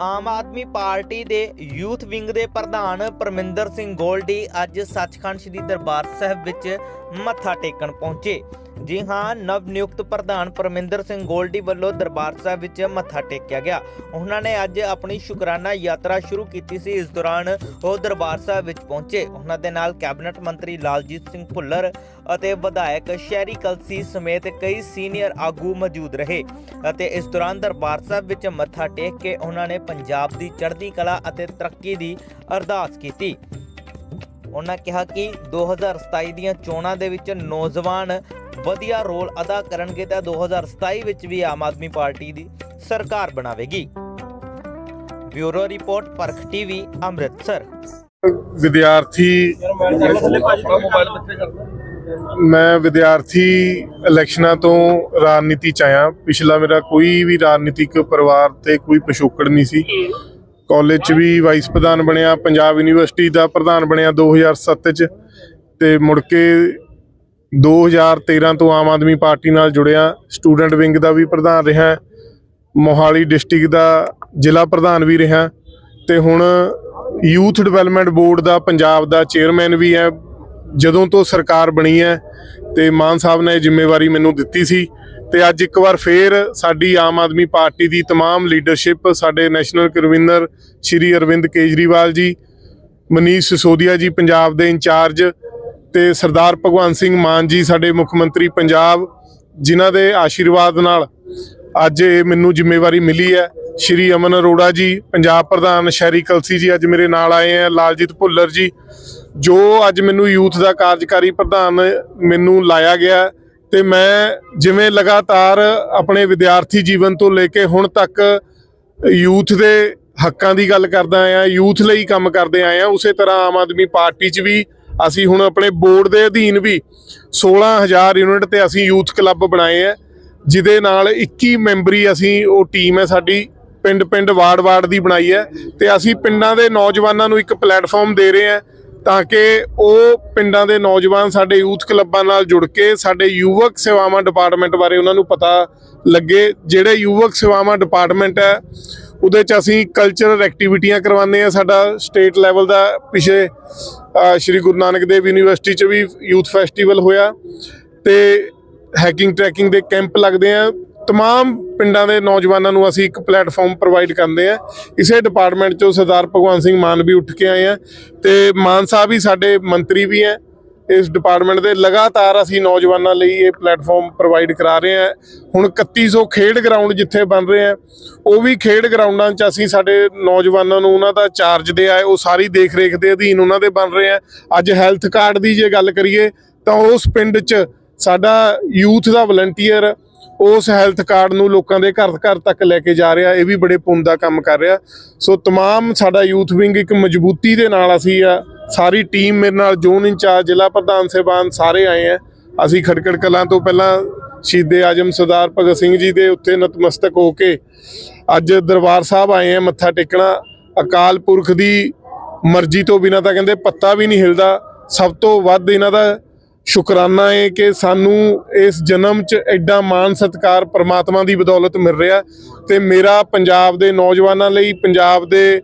ਆਮ Aadmi party ਦੇ youth wing ਦੇ ਪ੍ਰਧਾਨ ਪਰਮਿੰਦਰ ਸਿੰਘ ਗੋਲਡੀ ਅੱਜ ਸੱਚਖੰਡ ਸ੍ਰੀ ਦਰਬਾਰ ਸਾਹਿਬ ਵਿੱਚ ਮੱਥਾ ਟੇਕਣ ਪਹੁੰਚੇ। ਜੀ ਹਾਂ ਨਵ ਨਿਯੁਕਤ ਪ੍ਰਧਾਨ ਪਰਮਿੰਦਰ ਸਿੰਘ ਗੋਲਡੀ ਵੱਲੋਂ ਦਰਬਾਰ ਸਾਹਿਬ ਵਿੱਚ ਮੱਥਾ ਟੇਕਿਆ ਗਿਆ। ਉਹਨਾਂ ਨੇ ਅੱਜ ਆਪਣੀ ਸ਼ੁਕਰਾਨਾ ਯਾਤਰਾ ਸ਼ੁਰੂ ਕੀਤੀ ਸੀ। ਇਸ ਦੌਰਾਨ ਉਹ ਦਰਬਾਰ ਸਾਹਿਬ ਵਿੱਚ ਪਹੁੰਚੇ। ਉਹਨਾਂ ਦੇ ਨਾਲ ਕੈਬਨਿਟ ਮੰਤਰੀ ਲਾਲਜੀਤ ਸਿੰਘ ਭੁੱਲਰ ਅਤੇ ਵਿਧਾਇਕ ਸ਼ਹਿਰੀ ਕਲਸੀ ਸਮੇਤ ਕਈ ਸੀਨੀਅਰ ਆਗੂ ਮੌਜੂਦ ਰਹੇ ਅਤੇ ਇਸ ਦੌਰਾਨ ਦਰਬਾਰ ਸਾਹਿਬ ਵਿੱਚ ਮੱਥਾ ਟੇਕ ਕੇ ਉਹਨਾਂ ਨੇ ਪੰਜਾਬ ਦੀ ਚੜ੍ਹਦੀ ਕਲਾ ਅਤੇ ਤਰੱਕੀ ਦੀ ਅਰਦਾਸ ਕੀਤੀ। ਉਹਨਾਂ ਕਿਹਾ ਕਿ 2027 ਦੀਆਂ ਚੋਣਾਂ ਦੇ ਵਿੱਚ ਨੌਜਵਾਨ ਵਧੀਆ ਰੋਲ ਅਦਾ ਕਰਨਗੇ ਤਾਂ 2027 ਵਿੱਚ ਵੀ ਆਮ ਆਦਮੀ ਪਾਰਟੀ ਦੀ ਸਰਕਾਰ ਬਣਾਵੇਗੀ। Bureau report, Parakh TV, Amritsar. ਵਿਦਿਆਰਥੀ ਮੈਂ ਵਿਦਿਆਰਥੀ ਇਲੈਕਸ਼ਨਾਂ ਤੋਂ ਰਾਜਨੀਤੀ ਚ ਆਇਆ। ਪਿਛਲਾ ਮੇਰਾ ਕੋਈ ਵੀ ਰਾਜਨੀਤਿਕ ਪਰਿਵਾਰ ਤੇ ਕੋਈ ਪਿਛੋਕੜ ਨਹੀਂ ਸੀ। ਕਾਲਜ ਚ ਵੀ ਵਾਈਸ ਪ੍ਰਧਾਨ ਬਣਿਆ, ਪੰਜਾਬ ਯੂਨੀਵਰਸਿਟੀ ਦਾ ਪ੍ਰਧਾਨ ਬਣਿਆ 2007 ਚ। ਤੇ ਮੁੜ ਕੇ 2013 ਤੋਂ ਆਮ ਆਦਮੀ ਪਾਰਟੀ ਨਾਲ ਜੁੜਿਆ ਸਟੂਡੈਂਟ ਵਿੰਗ ਦਾ ਵੀ ਪ੍ਰਧਾਨ ਰਿਹਾ ਮੋਹਾਲੀ ਡਿਸਟ੍ਰਿਕਟ ਦਾ ਜ਼ਿਲ੍ਹਾ ਪ੍ਰਧਾਨ ਵੀ ਰਿਹਾ ਤੇ ਹੁਣ ਯੂਥ ਡਿਵੈਲਪਮੈਂਟ ਬੋਰਡ ਦਾ ਪੰਜਾਬ ਦਾ ਚੇਅਰਮੈਨ ਵੀ ਹੈ ਜਦੋਂ ਤੋਂ ਸਰਕਾਰ ਬਣੀ ਹੈ ਤੇ ਮਾਨ ਸਾਹਿਬ ਨੇ ਇਹ ਜ਼ਿੰਮੇਵਾਰੀ ਮੈਨੂੰ ਦਿੱਤੀ ਸੀ ਤੇ ਅੱਜ ਇੱਕ ਵਾਰ ਫੇਰ ਸਾਡੀ ਆਮ ਆਦਮੀ ਪਾਰਟੀ ਦੀ तमाम ਲੀਡਰਸ਼ਿਪ ਸਾਡੇ ਨੈਸ਼ਨਲ ਕਨਵੀਨਰ ਸ਼੍ਰੀ ਅਰਵਿੰਦ ਕੇਜਰੀਵਾਲ ਜੀ ਮਨੀਸ਼ ਸਿਸੋਦੀਆ ਜੀ ਪੰਜਾਬ ਦੇ ਇੰਚਾਰਜ ਤੇ ਸਰਦਾਰ ਭਗਵੰਤ ਸਿੰਘ ਮਾਨ ਜੀ ਸਾਡੇ ਮੁੱਖ ਮੰਤਰੀ ਪੰਜਾਬ, ਜਿਨ੍ਹਾਂ ਦੇ ਆਸ਼ੀਰਵਾਦ ਨਾਲ ਅੱਜ ਇਹ ਮੈਨੂੰ ਜ਼ਿੰਮੇਵਾਰੀ ਮਿਲੀ ਹੈ। ਸ਼੍ਰੀ ਅਮਨ ਅਰੋੜਾ ਜੀ, ਪੰਜਾਬ ਪ੍ਰਧਾਨ ਸ਼ਹਿਰੀ ਕਲਸੀ ਜੀ ਅੱਜ ਮੇਰੇ ਨਾਲ ਆਏ ਹੈ। ਲਾਲਜੀਤ ਭੁੱਲਰ ਜੀ, ਜੋ ਅੱਜ ਮੈਨੂੰ ਯੂਥ ਦਾ ਕਾਰਜਕਾਰੀ ਪ੍ਰਧਾਨ ਮੈਨੂੰ ਲਾਇਆ ਗਿਆ ਤੇ ਮੈਂ ਜਿਵੇਂ ਲਗਾਤਾਰ ਆਪਣੇ ਵਿਦਿਆਰਥੀ ਜੀਵਨ ਤੋਂ ਲੈ ਕੇ ਹੁਣ ਤੱਕ ਯੂਥ ਦੇ ਹੱਕਾਂ ਦੀ ਗੱਲ ਕਰਦਾ ਆਇਆ, ਯੂਥ ਲਈ ਕੰਮ ਕਰਦੇ ਆਏ ਆ ਉਸੇ ਤਰ੍ਹਾਂ ਆਮ ਆਦਮੀ ਪਾਰਟੀ 'ਚ ਵੀ ਅਸੀਂ ਹੁਣ ਆਪਣੇ ਬੋਰਡ ਦੇ ਅਧੀਨ ਵੀ 16000 ਯੂਨਿਟ ਤੇ ਅਸੀਂ ਯੂਥ ਕਲੱਬ ਬਣਾਏ ਆ, ਜਿਹਦੇ ਨਾਲ 21 ਮੈਂਬਰੀ ਅਸੀਂ ਉਹ ਟੀਮ ਹੈ ਸਾਡੀ ਪਿੰਡ ਪਿੰਡ ਵਾਰਡ ਵਾਰਡ ਦੀ ਬਣਾਈ ਹੈ ਤੇ ਅਸੀਂ ਪਿੰਡਾਂ ਦੇ ਨੌਜਵਾਨਾਂ ਨੂੰ ਇੱਕ ਪਲੇਟਫਾਰਮ ਦੇ ਰਹੇ ਹਾਂ ਤਾਂ ਕਿ ਉਹ ਪਿੰਡਾਂ ਦੇ ਨੌਜਵਾਨ ਸਾਡੇ ਯੂਥ ਕਲੱਬਾਂ ਨਾਲ ਜੁੜ ਕੇ ਸਾਡੇ ਯੁਵਕ ਸੇਵਾਵਾਂ ਡਿਪਾਰਟਮੈਂਟ ਬਾਰੇ ਉਹਨਾਂ ਨੂੰ ਪਤਾ ਲੱਗੇ, ਜਿਹੜੇ ਯੁਵਕ ਸੇਵਾਵਾਂ ਡਿਪਾਰਟਮੈਂਟ ਹੈ ਉਹਦੇ ਚ ਅਸੀਂ ਕਲਚਰਲ ਐਕਟੀਵਿਟੀਆਂ ਕਰਵਾਉਂਦੇ ਆ ਸਾਡਾ ਸਟੇਟ ਲੈਵਲ ਦਾ ਪਿਛੇ ਅ, ਸ਼੍ਰੀ ਗੁਰੂ ਨਾਨਕ ਦੇਵ ਯੂਨੀਵਰਸਿਟੀ ਚ ਵੀ ਯੂਥ ਫੈਸਟੀਵਲ ਹੋਇਆ ਤੇ ਹੈਕਿੰਗ ਟਰੈਕਿੰਗ ਦੇ ਕੈਂਪ ਲੱਗਦੇ ਆ तमाम ਪਿੰਡਾਂ ਦੇ ਨੌਜਵਾਨਾਂ ਨੂੰ ਅਸੀਂ ਇੱਕ ਪਲੇਟਫਾਰਮ ਪ੍ਰੋਵਾਈਡ ਕਰਦੇ ਆ ਇਸੇ ਡਿਪਾਰਟਮੈਂਟ ਚੋਂ ਸਰਦਾਰ ਭਗਵੰਤ ਸਿੰਘ ਮਾਨ ਵੀ ਉੱਠ ਕੇ ਆਏ ਆ ਤੇ ਮਾਨ ਸਾਹਿਬ ਹੀ ਸਾਡੇ ਮੰਤਰੀ ਵੀ ਹੈ ਇਸ ਡਿਪਾਰਟਮੈਂਟ ਦੇ ਲਗਾਤਾਰ ਅਸੀਂ ਨੌਜਵਾਨਾਂ ਲਈ ਇਹ ਪਲੇਟਫਾਰਮ ਪ੍ਰੋਵਾਈਡ ਕਰਾ ਰਹੇ ਹਾਂ ਹੁਣ 3100 ਖੇਡ ਗਰਾਊਂਡ ਜਿੱਥੇ ਬਣ ਰਹੇ ਆ ਉਹ ਵੀ ਖੇਡ ਗਰਾਊਂਡਾਂ 'ਚ ਅਸੀਂ ਸਾਡੇ ਨੌਜਵਾਨਾਂ ਨੂੰ ਉਹਨਾਂ ਦਾ ਚਾਰਜ ਦੇ ਆਏ ਉਹ ਸਾਰੀ ਦੇਖ ਰੇਖ ਦੇ ਅਧੀਨ ਉਹਨਾਂ ਦੇ ਬਣ ਰਹੇ ਆ ਅੱਜ ਹੈਲਥ ਕਾਰਡ ਦੀ ਜੇ ਗੱਲ ਕਰੀਏ ਤਾਂ ਉਸ ਪਿੰਡ 'ਚ ਸਾਡਾ ਯੂਥ ਦਾ ਵਲੰਟੀਅਰ ਉਸ ਹੈਲਥ ਕਾਰਡ ਨੂੰ ਲੋਕਾਂ ਦੇ ਘਰ ਘਰ ਤੱਕ ਲੈ ਕੇ ਜਾ ਰਿਹਾ ਇਹ ਵੀ ਬੜੇ ਪੁੰਨ ਦਾ ਕੰਮ ਕਰ ਰਿਹਾ ਸੋ तमाम ਸਾਡਾ ਯੂਥ ਵਿੰਗ ਇੱਕ ਮਜ਼ਬੂਤੀ ਦੇ ਨਾਲ ਅਸੀਂ ਆ ਸਾਰੀ ਟੀਮ ਮੇਰੇ ਨਾਲ ਜ਼ੋਨ ਇੰਚਾਰਜ, ਜ਼ਿਲ੍ਹਾ ਪ੍ਰਧਾਨ ਸਹਿਬਾਨ ਸਾਰੇ ਆਏ ਆ। ਅਸੀਂ ਖੜਕੜ ਕਲਾਂ ਤੋਂ ਪਹਿਲਾਂ ਸ਼ਹੀਦੇ ਆਜਮ ਸਰਦਾਰ ਭਗਤ ਸਿੰਘ ਜੀ ਦੇ ਉੱਤੇ ਨਤਮਸਤਕ ਹੋ ਕੇ ਅੱਜ ਦਰਬਾਰ ਸਾਹਿਬ ਆਏ ਆ ਮੱਥਾ ਟੇਕਣਾ। ਅਕਾਲ ਪੁਰਖ ਦੀ ਮਰਜ਼ੀ ਤੋਂ ਬਿਨਾਂ ਤਾਂ ਕਹਿੰਦੇ ਪੱਤਾ ਵੀ ਨਹੀਂ ਹਿਲਦਾ। ਸਭ ਤੋਂ ਵੱਧ ਇਹਨਾਂ ਦਾ ਸ਼ੁਕਰਾਨਾ ਹੈ ਕਿ ਸਾਨੂੰ ਇਸ ਜਨਮ 'ਚ ਐਡਾ ਮਾਣ ਸਤਿਕਾਰ ਪ੍ਰਮਾਤਮਾ ਦੀ ਬਦੌਲਤ ਮਿਲ ਰਿਹਾ। ਤੇ ਮੇਰਾ ਪੰਜਾਬ ਦੇ ਨੌਜਵਾਨਾਂ ਲਈ, ਪੰਜਾਬ ਦੇ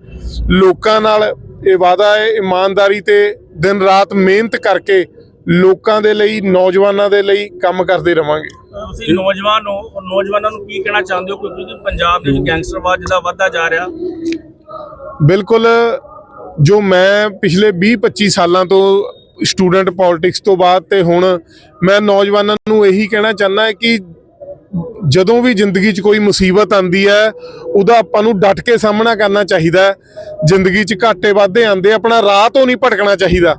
ਲੋਕਾਂ ਨਾਲ ਇਹ ਵਾਅਦਾ ਹੈ ਇਮਾਨਦਾਰੀ ਤੇ ਦਿਨ ਰਾਤ ਮਿਹਨਤ ਕਰਕੇ ਲੋਕਾਂ ਦੇ ਲਈ ਨੌਜਵਾਨਾਂ ਦੇ ਲਈ ਕੰਮ ਕਰਦੇ ਰਵਾਂਗੇ। ਤੁਸੀਂ ਨੌਜਵਾਨ ਹੋ ਨੌਜਵਾਨਾਂ ਨੂੰ ਕੀ ਕਹਿਣਾ ਚਾਹੁੰਦੇ ਹੋ? ਕਿਉਂਕਿ ਪੰਜਾਬ ਦੇ ਵਿੱਚ ਗੈਂਗਸਟਰਵਾਦ ਜਿਹੜਾ ਵੱਧਦਾ ਜਾ ਰਿਹਾ। ਬਿਲਕੁਲ ਜੋ ਮੈਂ ਪਿਛਲੇ 20-25 ਸਾਲਾਂ ਤੋਂ ਸਟੂਡੈਂਟ ਪੋਲਿਟਿਕਸ ਤੋਂ ਬਾਅਦ ਤੇ ਹੁਣ ਮੈਂ ਨੌਜਵਾਨਾਂ ਨੂੰ ਇਹੀ ਕਹਿਣਾ ਚਾਹੁੰਦਾ ਕਿ ਜਦੋਂ ਵੀ ਜ਼ਿੰਦਗੀ 'ਚ ਕੋਈ ਮੁਸੀਬਤ ਆਂਦੀ ਹੈ ਉਹਦਾ ਆਪਾਂ ਨੂੰ ਡਟ ਕੇ ਸਾਹਮਣਾ ਕਰਨਾ ਚਾਹੀਦਾ ਹੈ ਜ਼ਿੰਦਗੀ 'ਚ ਘਾਟੇ ਵਾਧੇ ਆਂਦੇ ਆਪਣਾ ਰਾਹ ਤੋਂ ਨਹੀਂ ਭਟਕਣਾ ਚਾਹੀਦਾ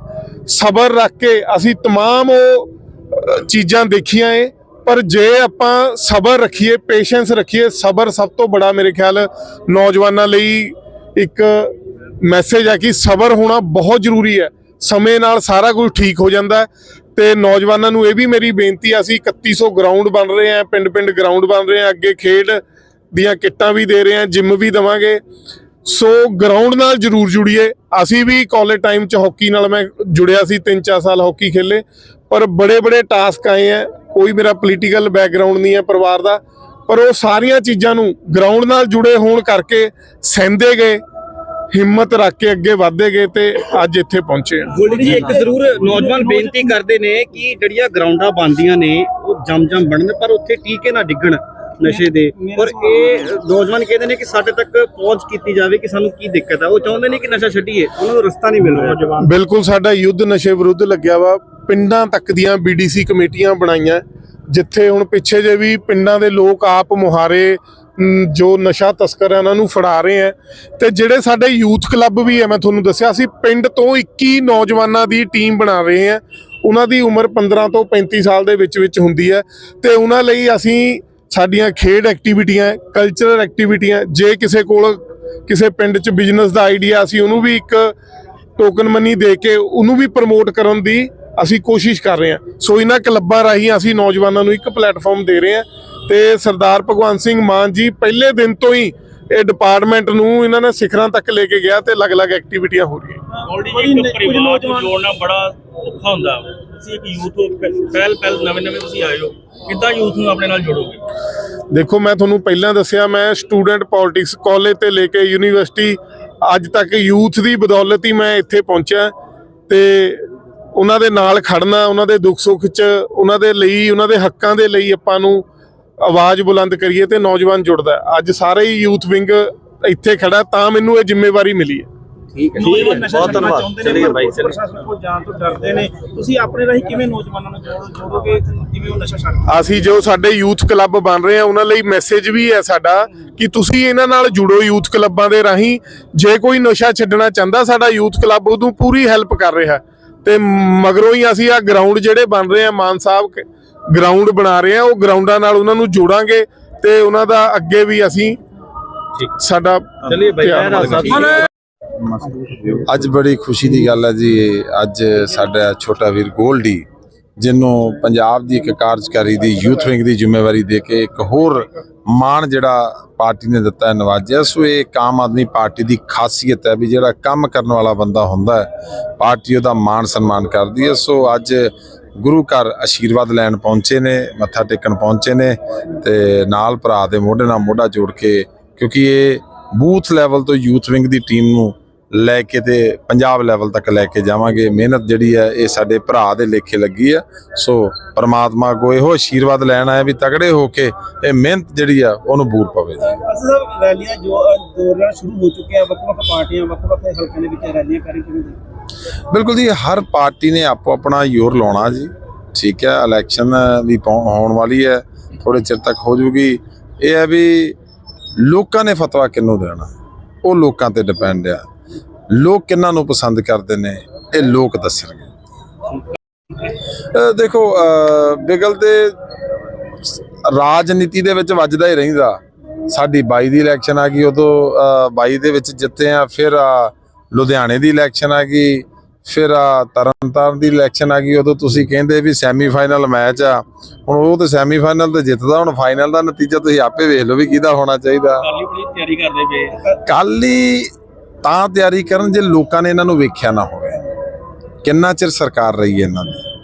ਸਬਰ ਰੱਖ ਕੇ ਅਸੀਂ तमाम ਉਹ ਅ, ਚੀਜ਼ਾਂ ਦੇਖੀਆਂ ਏ ਪਰ ਜੇ ਆਪਾਂ ਸਬਰ ਰੱਖੀਏ ਪੇਸ਼ੈਂਸ ਰੱਖੀਏ ਸਬਰ ਸਭ ਤੋਂ ਬੜਾ ਮੇਰੇ ਖਿਆਲ ਨੌਜਵਾਨਾਂ ਲਈ ਇੱਕ ਮੈਸੇਜ ਹੈ ਕਿ ਸਬਰ ਹੋਣਾ ਬਹੁਤ ਜ਼ਰੂਰੀ ਹੈ ਸਮੇਂ ਨਾਲ ਸਾਰਾ ਕੁਝ ਠੀਕ ਹੋ ਜਾਂਦਾ ਹੈ ਤੇ ਨੌਜਵਾਨਾਂ ਨੂੰ ਇਹ ਵੀ ਮੇਰੀ ਬੇਨਤੀ ਹੈ ਅਸੀਂ 3100 ਗਰਾਊਂਡ ਬਣ ਰਹੇ ਆ ਪਿੰਡ ਪਿੰਡ ਗਰਾਊਂਡ ਬਣ ਰਹੇ ਆ, ਅੱਗੇ ਖੇਡ ਦੀਆਂ ਕਿੱਟਾਂ ਵੀ ਦੇ ਰਹੇ ਆ ਜਿਮ ਵੀ ਦਵਾਂਗੇ। ਸੋ ਗਰਾਊਂਡ ਨਾਲ ਜਰੂਰ ਜੁੜੀਏ। ਅਸੀਂ ਵੀ ਕਾਲਜ ਟਾਈਮ 'ਚ ਹਾਕੀ ਨਾਲ ਮੈਂ ਜੁੜਿਆ ਸੀ 3-4 ਸਾਲ ਹਾਕੀ ਖੇਲੇ। ਪਰ ਬੜੇ ਬੜੇ ਟਾਸਕ ਆਏ ਆ, ਕੋਈ ਮੇਰਾ ਪੋਲੀਟੀਕਲ ਬੈਕਗ੍ਰਾਉਂਡ ਨਹੀਂ ਹੈ ਪਰਿਵਾਰ ਦਾ। ਪਰ ਉਹ ਸਾਰੀਆਂ ਚੀਜ਼ਾਂ ਨੂੰ ਗਰਾਊਂਡ ਨਾਲ ਜੁੜੇ ਹੋਣ ਕਰਕੇ ਸਹਿੰਦੇ ਗਏ। ਹਿੰਮਤ ਰੱਖ ਕੇ ਅੱਗੇ ਵਧਦੇ ਗਏ ਤੇ ਅੱਜ ਇੱਥੇ ਪਹੁੰਚੇ ਆ ਗੋਲਡੀ ਜੀ ਇੱਕ ਜ਼ਰੂਰ ਨੌਜਵਾਨ ਬੇਨਤੀ ਕਰਦੇ ਨੇ ਕਿ ਜਿਹੜੀਆਂ ਗਰਾਊਂਡਾਂ ਬਣਦੀਆਂ ਨੇ ਉਹ ਜਮ-ਜਮ ਬਣਨ ਪਰ ਉੱਥੇ ਟੀਕੇ ਨਾ ਡਿੱਗਣ ਨਸ਼ੇ ਦੇ। ਔਰ ਇਹ ਨੌਜਵਾਨ ਕਹਿੰਦੇ ਨੇ ਕਿ ਸਾਡੇ ਤੱਕ ਪਹੁੰਚ ਕੀਤੀ ਜਾਵੇ ਕਿ ਸਾਨੂੰ ਕੀ ਦਿੱਕਤ ਹੈ ਉਹ ਚਾਹੁੰਦੇ ਨੇ ਕਿ ਨਸ਼ਾ ਛੱਡੀਏ ਉਹਨਾਂ ਨੂੰ ਰਸਤਾ ਨਹੀਂ ਮਿਲ ਰਿਹਾ ਬਿਲਕੁਲ ਸਾਡਾ ਯੁੱਧ ਨਸ਼ੇ ਵਿਰੁੱਧ ਲੱਗਿਆ ਵਾ। ਪਿੰਡਾਂ ਤੱਕ ਦੀਆਂ ਬੀਡੀਸੀ ਕਮੇਟੀਆਂ ਬਣਾਈਆਂ ਜਿੱਥੇ ਹੁਣ ਪਿੱਛੇ ਜੇ ਵੀ ਪਿੰਡਾਂ ਦੇ ਲੋਕ ਆਪ ਮੁਹਾਰੇ ਜੋ ਨਸ਼ਾ ਤਸਕਰ ਹੈ, ਉਹਨਾਂ ਨੂੰ ਫੜਾ ਰਹੇ ਹੈ। ਤੇ ਜਿਹੜੇ ਸਾਡੇ ਯੂਥ ਕਲੱਬ ਵੀ ਹੈ, ਮੈਂ ਤੁਹਾਨੂੰ ਦੱਸਿਆ ਸੀ, ਪਿੰਡ ਤੋਂ 21 ਨੌਜਵਾਨਾਂ ਦੀ ਟੀਮ ਬਣਾ ਰਹੇ ਆ ਉਹਨਾਂ ਦੀ ਉਮਰ 15 ਤੋਂ 35 ਸਾਲ ਦੇ ਵਿੱਚ ਵਿੱਚ ਹੁੰਦੀ ਹੈ। ਤੇ ਉਹਨਾਂ ਲਈ ਅਸੀਂ ਸਾਡੀਆਂ ਖੇਡ ਐਕਟੀਵਿਟੀਆਂ ਕਲਚਰਲ ਐਕਟੀਵਿਟੀਆਂ ਜੇ ਕਿਸੇ ਕੋਲ ਕਿਸੇ ਪਿੰਡ 'ਚ ਬਿਜ਼ਨਸ ਦਾ ਆਈਡੀਆ ਅਸੀਂ ਉਹਨੂੰ ਵੀ ਇੱਕ ਟੋਕਨ ਮਨੀ ਦੇ ਕੇ ਉਹਨੂੰ ਵੀ ਪ੍ਰਮੋਟ ਕਰਨ ਦੀ ਅਸੀਂ ਕੋਸ਼ਿਸ਼ ਕਰ ਰਹੇ ਹਾਂ। ਸੋ ਇਹਨਾਂ ਕਲੱਬਾਂ ਰਾਹੀਂ ਅਸੀਂ ਨੌਜਵਾਨਾਂ ਨੂੰ ਇੱਕ ਪਲੇਟਫਾਰਮ ਦੇ ਰਹੇ ਹਾਂ। ਤੇ ਸਰਦਾਰ ਭਗਵੰਤ ਸਿੰਘ ਮਾਨ ਜੀ ਪਹਿਲੇ ਦਿਨ ਤੋਂ ਹੀ ਇਹ ਡਿਪਾਰਟਮੈਂਟ ਨੂੰ ਇਹਨਾਂ ਨੇ ਸਿਖਰਾਂ ਤੱਕ ਲੈ ਕੇ ਗਿਆ ਤੇ ਅਲੱਗ-ਅਲੱਗ ਐਕਟੀਵਿਟੀਆਂ ਹੋ ਰਹੀਆਂ। ਗੋਲਡੀ ਜੀ ਇੱਕ ਪਰਿਵਾਰ ਨੂੰ ਜੋੜਨਾ ਬੜਾ ਔਖਾ ਹੁੰਦਾ ਵਾ। ਤੁਸੀਂ ਇੱਕ ਯੂਥ ਹੋ ਪਹਿਲ ਪਹਿਲ ਨਵੇਂ ਨਵੇਂ ਤੁਸੀਂ ਆਏ ਹੋ। ਕਿੱਦਾਂ ਯੂਥ ਨੂੰ ਆਪਣੇ ਨਾਲ ਜੋੜੋਗੇ? ਦੇਖੋ ਮੈਂ ਤੁਹਾਨੂੰ ਪਹਿਲਾਂ ਦੱਸਿਆ ਮੈਂ ਸਟੂਡੈਂਟ ਪੋਲਿਟਿਕਸ ਕਾਲਜ ਤੇ ਲੈ ਕੇ ਯੂਨੀਵਰਸਿਟੀ ਅੱਜ ਤੱਕ ਯੂਥ ਦੀ ਬਦੌਲਤ ਹੀ ਮੈਂ ਇੱਥੇ ਪਹੁੰਚਿਆ। ਤੇ ਉਹਨਾਂ ਦੇ ਨਾਲ ਖੜਨਾ ਉਹਨਾਂ ਦੇ ਦੁੱਖ ਸੁੱਖ 'ਚ ਉਹਨਾਂ ਦੇ ਲਈ ਉਹਨਾਂ ਦੇ ਹੱਕਾਂ ਦੇ ਲਈ ਆਪਾਂ ਨੂੰ ਆਵਾਜ਼ ਬੁਲੰਦ ਕਰੀਏ ਤੇ ਨੌਜਵਾਨ ਜੁੜਦਾ। ਅੱਜ ਸਾਰੇ ਹੀ ਯੂਥ ਵਿੰਗ ਇੱਥੇ ਖੜਾ ਤਾਂ ਮੈਨੂੰ ਇਹ ਜ਼ਿੰਮੇਵਾਰੀ ਮਿਲੀ ਹੈ। ਠੀਕ ਹੈ। ਬਹੁਤ ਧੰਨਵਾਦ। ਚਲਿਏ ਭਾਈ ਚਲਿਏ। ਪ੍ਰਸ਼ਾਸਨ ਕੋਲ ਜਾਣ ਤੋਂ ਡਰਦੇ ਨੇ। ਤੁਸੀਂ ਆਪਣੇ ਰਾਹੀਂ ਕਿਵੇਂ ਨੌਜਵਾਨਾਂ ਨੂੰ ਜੋੜ- ਜੋੜੋਗੇ? ਜਿਵੇਂ ਉਹ ਨਸ਼ਾ ਛੱਡ ਅਸੀਂ ਜੋ ਸਾਡੇ ਯੂਥ ਕਲੱਬ ਬਣ ਰਹੇ ਆ ਉਹਨਾਂ ਲਈ ਮੈਸੇਜ ਵੀ ਹੈ ਸਾਡਾ ਕਿ ਤੁਸੀਂ ਇਹਨਾਂ ਨਾਲ ਜੁੜੋ ਯੂਥ ਕਲੱਬਾਂ ਦੇ ਰਾਹੀਂ। ਜੇ ਕੋਈ ਨਸ਼ਾ ਛੱਡਣਾ ਚਾਹੁੰਦਾ ਸਾਡਾ ਯੂਥ ਕਲੱਬ ਉਹਨੂੰ ਪੂਰੀ ਹੈਲਪ ਕਰ ਰਿਹਾ ਤੇ ਮਗਰੋਂ ਹੀ ਅਸੀਂ ਆ ਗਰਾਊਂਡ ਜਿਹੜੇ ਬਣ ਰਹੇ ਆ ਮਾਨ ਸਾਹਿਬ ਗਰਾਊਂਡ ਬਣਾ ਰਹੇ ਆ ਉਹ ਗਰਾਊਂਡਾਂ ਨਾਲ ਉਹਨਾਂ ਨੂੰ ਜੋੜਾਂਗੇ ਤੇ ਉਹਨਾਂ ਦਾ ਅੱਗੇ ਵੀ ਅਸੀਂ ਸਾਡਾ ਚਲਿਏ। ਅੱਜ ਬੜੀ ਖੁਸ਼ੀ ਦੀ ਗੱਲ ਹੈ ਜੀ ਅੱਜ ਸਾਡਾ ਛੋਟਾ ਵੀਰ ਗੋਲਡੀ ਜਿਹਨੂੰ ਪੰਜਾਬ ਦੀ ਇੱਕ ਕਾਰਜਕਾਰੀ ਦੀ ਯੂਥ ਵਿੰਗ ਦੀ ਜ਼ਿੰਮੇਵਾਰੀ ਦੇ ਕੇ ਇੱਕ ਹੋਰ ਮਾਣ ਜਿਹੜਾ ਪਾਰਟੀ ਨੇ ਦਿੱਤਾ ਹੈ ਨਵਾਜਿਆ ਸੋ ਇਹ ਇੱਕ ਆਮ ਆਦਮੀ ਪਾਰਟੀ ਦੀ ਖਾਸੀਅਤ ਹੈ ਵੀ ਜਿਹੜਾ ਕੰਮ ਕਰਨ ਵਾਲਾ ਬੰਦਾ ਹੁੰਦਾ ਹੈ ਪਾਰਟੀ ਉਹਦਾ ਮਾਣ ਸਨਮਾਨ ਕਰਦੀ ਹੈ। ਸੋ ਅੱਜ ਗੁਰੂ ਘਰ ਆਸ਼ੀਰਵਾਦ ਲੈਣ ਪਹੁੰਚੇ ਨੇ, ਮੱਥਾ ਟੇਕਣ ਪਹੁੰਚੇ ਨੇ ਤੇ ਨਾਲ ਭਰਾ ਦੇ ਮੋਢੇ ਨਾਲ ਮੋਢਾ ਜੋੜ ਕੇ, ਕਿਉਂਕਿ ਇਹ ਬੂਥ ਲੈਵਲ ਤੋਂ ਯੂਥ ਵਿੰਗ ਦੀ ਟੀਮ ਨੂੰ ਲੈ ਕੇ ਤੇ ਪੰਜਾਬ ਲੈਵਲ ਤੱਕ ਲੈ ਕੇ ਜਾਵਾਂਗੇ। ਮਿਹਨਤ ਜਿਹੜੀ ਹੈ ਇਹ ਸਾਡੇ ਭਰਾ ਦੇ ਲੇਖੇ ਲੱਗੀ ਹੈ। ਸੋ ਪ੍ਰਮਾਤਮਾ ਕੋ ਇਹੋ ਆਸ਼ੀਰਵਾਦ ਲੈਣ ਆਇਆ ਵੀ ਤਗੜੇ ਹੋ ਕੇ ਇਹ ਮਿਹਨਤ ਜਿਹੜੀ ਆ ਉਹਨੂੰ ਬੂਰ ਪਵੇ ਜੀ। ਅਸੀਂ ਸਭ ਰੈਲੀਆਂ ਜੋ ਦੌਰਾਨ ਸ਼ੁਰੂ ਹੋ ਚੁੱਕੇ ਆ ਵੱਖ-ਵੱਖ ਪਾਰਟੀਆਂ ਵੱਖ-ਵੱਖ ਹਲਕਿਆਂ ਦੇ ਵਿੱਚ ਰੈਲੀਆਂ ਕਰ ਰਹੀਆਂ ਨੇ ਬਿਲਕੁਲ ਜੀ ਹਰ ਪਾਰਟੀ ਨੇ ਆਪੋ ਆਪਣਾ ਜ਼ੋਰ ਲਾਉਣਾ ਜੀ। ਠੀਕ ਹੈ ਇਲੈਕਸ਼ਨ ਵੀ ਹੋਣ ਵਾਲੀ ਹੈ ਥੋੜੇ ਚਿਰ ਤੱਕ ਹੋ ਜੂਗੀ। ਇਹ ਹੈ ਵੀ ਲੋਕਾਂ ਨੇ ਫਤਵਾ ਕਿਹਨੂੰ ਦੇਣਾ? ਉਹ ਲੋਕਾਂ ਤੇ ਡਿਪੈਂਡ ਆ। ਲੋਕ ਕਿਹਨਾਂ ਨੂੰ ਪਸੰਦ ਕਰਦੇ ਨੇ ਇਹ ਲੋਕ ਦੱਸਣਗੇ। ਦੇਖੋ ਬਿਗਲ ਤੇ ਰਾਜਨੀਤੀ ਦੇ ਵਿੱਚ ਵੱਜਦਾ ਹੀ ਰਹਿੰਦਾ। ਸਾਡੀ 22 ਦੀ ਇਲੈਕਸ਼ਨ ਆ ਗਈ ਉਦੋਂ ਅਹ 22 ਦੇ ਵਿੱਚ ਜਿੱਤੇ ਆ ਫਿਰ ਲੁਧਿਆਣੇ ਦੀ ਇਲੈਕਸ਼ਨ ਆ ਗਈ ਫਿਰ ਤਰਨਤਾਰਨ ਦੀ ਇਲੈਕਸ਼ਨ ਆ ਗਈ ਉਦੋਂ ਤੁਸੀਂ ਕਹਿੰਦੇ ਵੀ ਸੈਮੀਫਾਈਨਲ ਮੈਚ ਆ। ਹੁਣ ਉਹ ਤੇ ਸੈਮੀਫਾਈਨਲ ਤੇ ਜਿੱਤਦਾ ਹੁਣ ਫਾਈਨਲ ਦਾ ਨਤੀਜਾ ਤੁਸੀਂ ਆਪੇ ਵੇਖ ਲਓ ਵੀ ਕਿਹਦਾ ਹੋਣਾ ਚਾਹੀਦਾ। ਕਾਲੀ ਬੜੀ ਤਿਆਰੀ ਕਰਦੇ ਪਏ ਕੱਲ ਹੀ ਤਾਂ ਤਿਆਰੀ ਕਰਨ ਜੇ ਲੋਕਾਂ ਨੇ ਇਹਨਾਂ ਨੂੰ ਵੇਖਿਆ ਨਾ ਹੋਵੇ। ਕਿੰਨਾ ਚਿਰ ਸਰਕਾਰ ਰਹੀ ਹੈ ਇਹਨਾਂ ਦੀ?